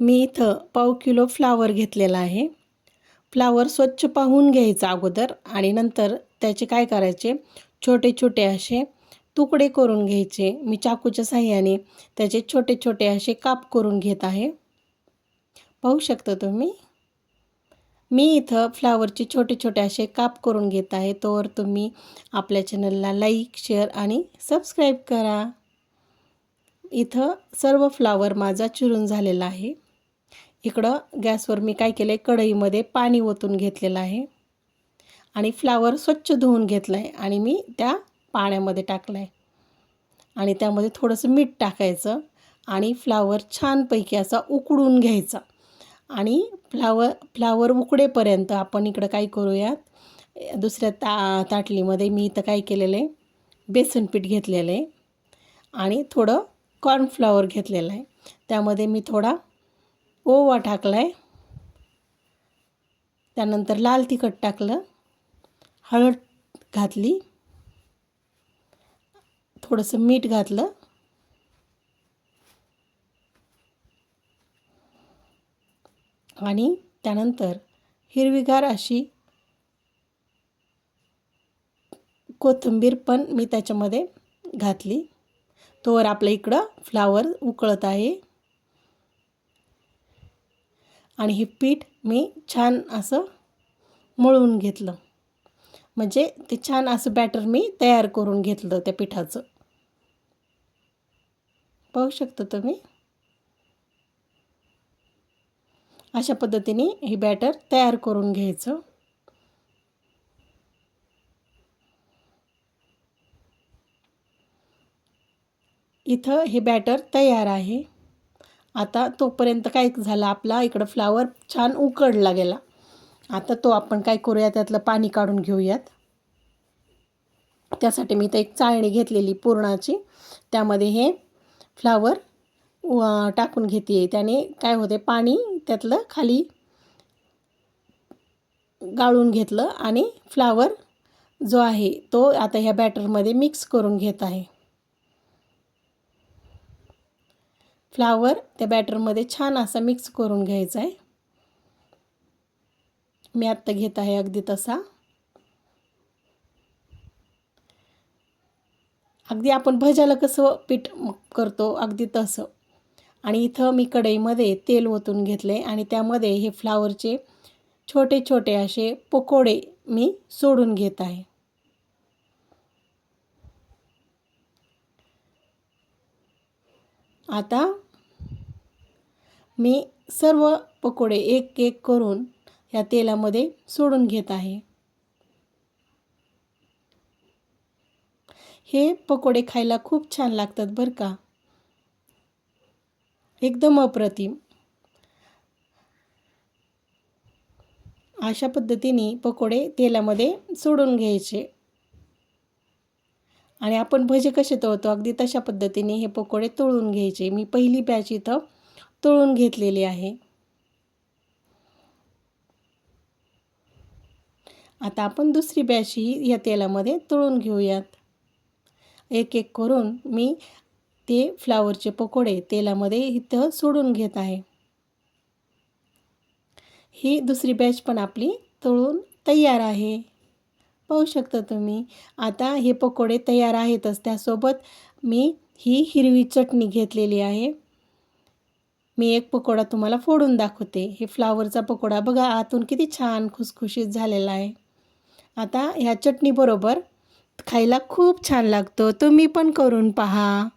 मी इथं पाव kilo flower घेतलेला आहे. फ्लावर स्वच्छ पाहून घ्यायचा अगोदर आणि नंतर त्याचे काय करायचे? छोटे छोटे असे तुकडे करून घ्यायचे. मी चाकूच्या साह्याने त्याचे छोटे छोटे असे काप करून घेत आहे. पाहू शकता तुम्ही? मी इथं फ्लावरचे छोटे छोटे असे काप करून घेत आहे. तोवर तुम्ही आपल्या चॅनलला लाईक शेअर आणि सबस्क्राईब करा. इथं सर्व फ्लावर माझा चिरून झालेला आहे. इकडं गॅसवर मी काय केलं आहे कढईमध्ये पाणी ओतून घेतलेलं आहे. आणि फ्लावर स्वच्छ धुवून घेतलं आहे आणि मी त्या पाण्यामध्ये टाकलं आहे आणि त्यामध्ये थोडंसं मीठ टाकायचं आणि फ्लावर छानपैकी असा उकडून घ्यायचा. आणि फ्लावर फ्लावर उकडेपर्यंत आपण इकडं काय करूयात? दुसऱ्या ता ताटलीमध्ये मी इथं काय केलेलं आहे? बेसन पीठ घेतलेलं आहे. आणि थोडं कॉर्नफ्लॉवर घेतलेलं आहे. त्यामध्ये मी थोडा ओवा टाकला आहे त्यानंतर लाल तिखट टाकलं. हळद घातली. थोडंसं मीठ घातलं. आणि त्यानंतर हिरवीगार अशी कोथिंबीर पण मी त्याच्यामध्ये घातली. तोवर आपल्या इकडं फ्लावर उकळत आहे. आणि हे पीठ मी छान असं मळून घेतलं. म्हणजे ते छान असं बॅटर मी तयार करून घेतलं त्या पिठाचं. पाहू शकता तुम्ही? अशा पद्धतीने हे बॅटर तयार करून घ्यायचं. इथं हे बॅटर तयार आहे. आता तोपर्यंत काय झालं आपला इकडं फ्लावर छान उकडला गेला. आता तो आपण काय करूया त्यातलं पाणी काढून घेऊयात. त्यासाठी मी तर एक चाळणी घेतलेली पूर्णाची. त्यामध्ये हे फ्लावर टाकून घेते त्याने काय होते पाणी त्यातलं खाली गाळून घेतलं आणि फ्लावर जो आहे तो आता ह्या बॅटरमध्ये मिक्स करून घेत आहे. फ्लावर त्या बॅटरमध्ये छान असा मिक्स करून घ्यायचा आहे. मी आत्ता घेत आहे अगदी तसा. अगदी आपण भज्याला कसं पीठ करतो अगदी तसं. आणि इथं मी कढईमध्ये तेल ओतून घेतले आणि त्यामध्ये हे फ्लावरचे छोटे छोटे असे पकोडे मी सोडून घेत आहे. आता मी सर्व पकोडे एक एक करून या तेलामध्ये सोडून घेत आहे. हे पकोडे खायला खूप छान लागतात बरं का. एकदम अप्रतिम. अशा पद्धतीने पकोडे तेलामध्ये सोडून घ्यायचे. आणि आपण भजे कसे तळतो अगदी तशा पद्धतीने हे पकोडे तळून घ्यायचे. मी पहिली बॅच इथं तळून घेतलेली आहे. आता आपण दुसरी बॅच ही या तेलामध्ये तळून घेऊयात. एक एक करून मी ते फ्लावरचे पकोडे तेलामध्ये इथं सोडून घेत आहे. ही दुसरी बॅच पण आपली तळून तयार आहे. पाहू शकता तुम्ही आता हे पकोडे तयार आहेतच. त्यासोबत मी ही हिरवी चटणी घेतलेली आहे. मी एक पकोडा तुम्हाला फोडून दाखवते. हे फ्लावरचा पकोडा बघा आतून किती छान खुसखुशीत झालेला आहे. आता ह्या चटणीबरोबर खायला खूप छान लागतो. तुम्ही पण करून पहा.